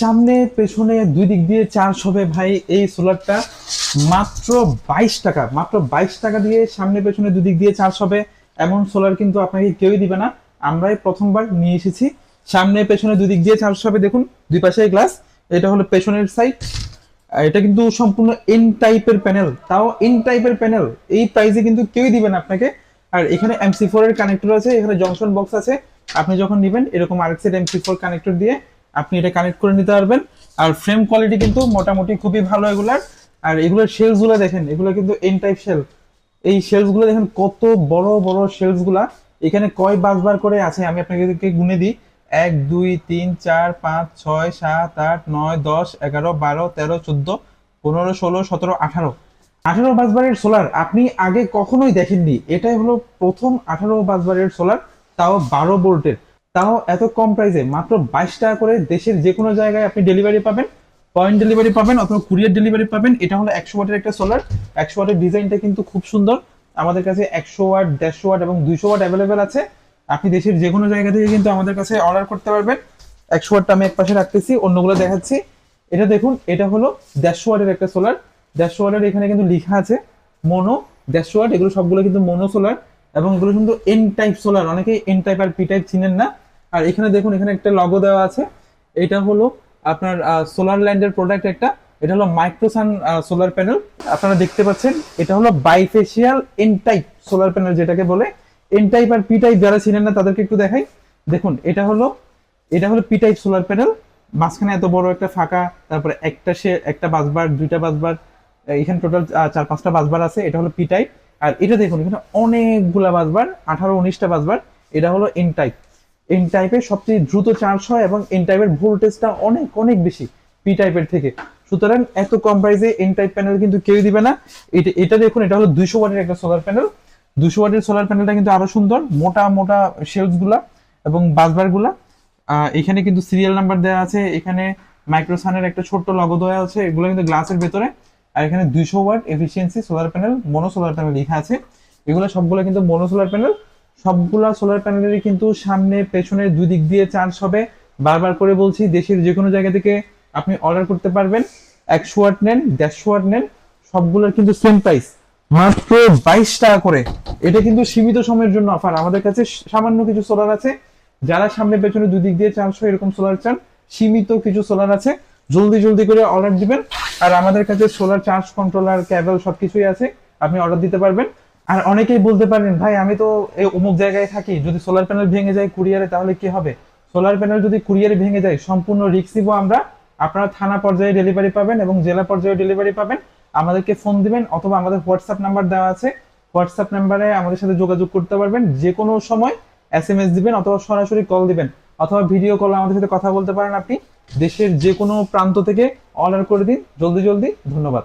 সামনে, পেছনে দুই দিক দিয়ে চার্জ হবে ভাই এই সোলারটা। মাত্র বাইশ টাকা, মাত্র বাইশ টাকা দিয়ে সামনে, পেছনে দুই দিক দিয়ে চার্জ হবে। এমন সোলার কিন্তু আপনাকে কেউই দিবে না। আমরাই প্রথমবার নিয়ে এসেছি। সামনে, পেছনে দুই দিক দিয়ে চার্জ হবে। দেখুন, দুই পাশে গ্লাস এটা হলো পেছনের সাইড এটা কিন্তু সম্পূর্ণ এন টাইপের প্যানেল তাও এন টাইপের প্যানেল এই প্রাইসে কিন্তু কেউই দিবেন আপনাকে। আর এখানে এমসি ফোর এর কানেক্টর আছে, এখানে জংশন বক্স আছে। আপনি যখন নেবেন, এরকম আরেক সেট এমসি ফোর কানেক্টর দিয়ে আপনি এটা কানেক্ট করে নিতে পারবেন। আর ফ্রেম কোয়ালিটি কিন্তু মোটামুটি খুবই ভালো এগুলার। আর এগুলোর শেলসগুলো দেখেন, এগুলো কিন্তু এন টাইপ শেল এই শেলসগুলো দেখেন কত বড় বড় শেলসগুলা। এখানে কয় বাসবার করে আছে, আমি আপনাকে গুনে দিই। এক, দুই, তিন, চার, পাঁচ, ছয়, সাত, আট, নয়, দশ, এগারো, বারো, তেরো, চোদ্দ, পনেরো, ষোলো, সতেরো, আঠারো। আঠারো বাসবারের সোলার আপনি আগে কখনোই দেখেননি। এটাই হলো প্রথম আঠারো বাসবারের সোলার তাও বারো ভোল্টের তাও এত কম প্রাইসে মাত্র বাইশ টাকা করে দেশের যে কোনো জায়গায় আপনি ডেলিভারি পাবেন পয়েন্ট ডেলিভারি পাবেন অথবা কুরিয়ার ডেলিভারি পাবেন, এটা হলো একশো ওয়াটের একটা সোলার একশো ওয়াটের ডিজাইনটা কিন্তু খুব সুন্দর। আমাদের কাছে একশো ওয়াট, দেড়শো ওয়াট এবং দুইশো ওয়াট অ্যাভেলেবেল আছে। আপনি দেশের যে কোনো জায়গা থেকে কিন্তু আমাদের কাছে অর্ডার করতে পারবেন। একশো ওয়াটটা আমি এক পাশে রাখতেছি, অন্যগুলো দেখাচ্ছি। এটা দেখুন, এটা হলো দেড়শো ওয়াটের একটা সোলার দেড়শো ওয়াটের এখানে কিন্তু লেখা আছে মোনো দেড়শো ওয়াট, এগুলো সবগুলো কিন্তু মোনো সোলার এবং এগুলো কিন্তু এন টাইপ সোলার অনেকেই এন টাইপ আর পি টাইপ চিনেন না। আর এখানে দেখুন, এখানে একটা লগো দেওয়া আছে। এটা হলো আপনার সোলার ল্যান্ডের প্রোডাক্ট একটা। এটা হলো মাইক্রোসান সোলার প্যানেল আপনারা দেখতে পাচ্ছেন, এটা হলো bifacial N type solar panel যেটাকে বলে। এন টাইপ আর পি টাইপ যারা ছিলেন না, তাদেরকে একটু দেখাই। দেখুন, এটা হলো এটা হলো পি টাইপ সোলার প্যানেল মাঝখানে এত বড় একটা ফাঁকা, তারপরে একটা সে, একটা বাসবার দুইটা বাসবার এখানে টোটাল চার পাঁচটা বাসবার আছে। এটা হলো পি টাইপ আর এটা দেখুন, এখানে অনেকগুলা বাসবার আঠারো, উনিশটা বাসবার এটা হলো এন টাইপ এন টাইপের সবচেয়ে দ্রুত চার্জ হয় এবং এন টাইপের ভোল্টেজটা অনেক অনেক বেশি পি টাইপের থেকে। সুতরাং এত কম প্রাইসে এন টাইপ প্যানেল কিন্তু কেউ দিবে না। এটা এটা দেখুন এটা হলো দুইশো ওয়াটের একটা সোলার প্যানেল দুশো ওয়াটের সোলার প্যানেলটা কিন্তু আরও সুন্দর মোটা মোটা শেলসগুলা এবং বাসবারগুলা আহ, এখানে কিন্তু সিরিয়াল নাম্বার দেওয়া আছে এখানে মাইক্রোসানের একটা ছোট্ট লগো দেওয়া আছে এগুলো কিন্তু গ্লাসের ভেতরে। আর এখানে দুইশো watt efficiency solar panel mono solar panel লেখা আছে। এগুলো সবগুলো কিন্তু মনো সোলার প্যানেল সবগুলা সোলার প্যানেলেরই কিন্তু সামনে, পেছনে দুই দিক দিয়ে চার্জ হবে। বারবার করে বলছি, দেশের যে কোনো জায়গা থেকে আপনি অর্ডার করতে পারবেন। একশো ওয়াট নেন, দেড়শো ওয়াট নেন, সবগুলোর কিন্তু সেম প্রাইস মাত্র বাইশ টাকা করে। এটা কিন্তু সীমিত সময়ের জন্য অফার আমাদের কাছে সামান্য কিছু সোলার আছে। যারা সামনে, পেছনে দুদিক দিয়ে চার্জ হয়, এরকম সোলার চান, সীমিত কিছু সোলার আছে। জলদি জলদি করে অর্ডার দিবেন। আর আমাদের কাছে সোলার চার্জ কন্ট্রোলার ক্যাবেল সবকিছুই আছে। আপনি অর্ডার দিতে পারবেন। আর অনেকেই বলতে পারেন, ভাই, আমি তো এই অমুক জায়গায় থাকি, যদি সোলার প্যানেল ভেঙে যায় কুরিয়ারে, তাহলে কি হবে? সোলার প্যানেল যদি কুরিয়ারে ভেঙে যায়, সম্পূর্ণ রিস্ক নিবো আমরা। আপনারা থানা পর্যায়ে ডেলিভারি পাবেন এবং জেলা পর্যায়ে ডেলিভারি পাবেন। আমাদেরকে ফোন দিবেন অথবা আমাদের হোয়াটসঅ্যাপ নাম্বার দেওয়া আছে। হোয়াটসঅ্যাপ নাম্বারে আমাদের সাথে যোগাযোগ করতে পারবেন। যে কোনো সময় এস এম এস দিবেন অথবা সরাসরি কল দিবেন। অথবা ভিডিও কল আমাদের সাথে কথা বলতে পারেন আপনি। দেশের যে কোনো প্রান্ত থেকে অর্ডার করে দিন। জলদি জলদি। ধন্যবাদ।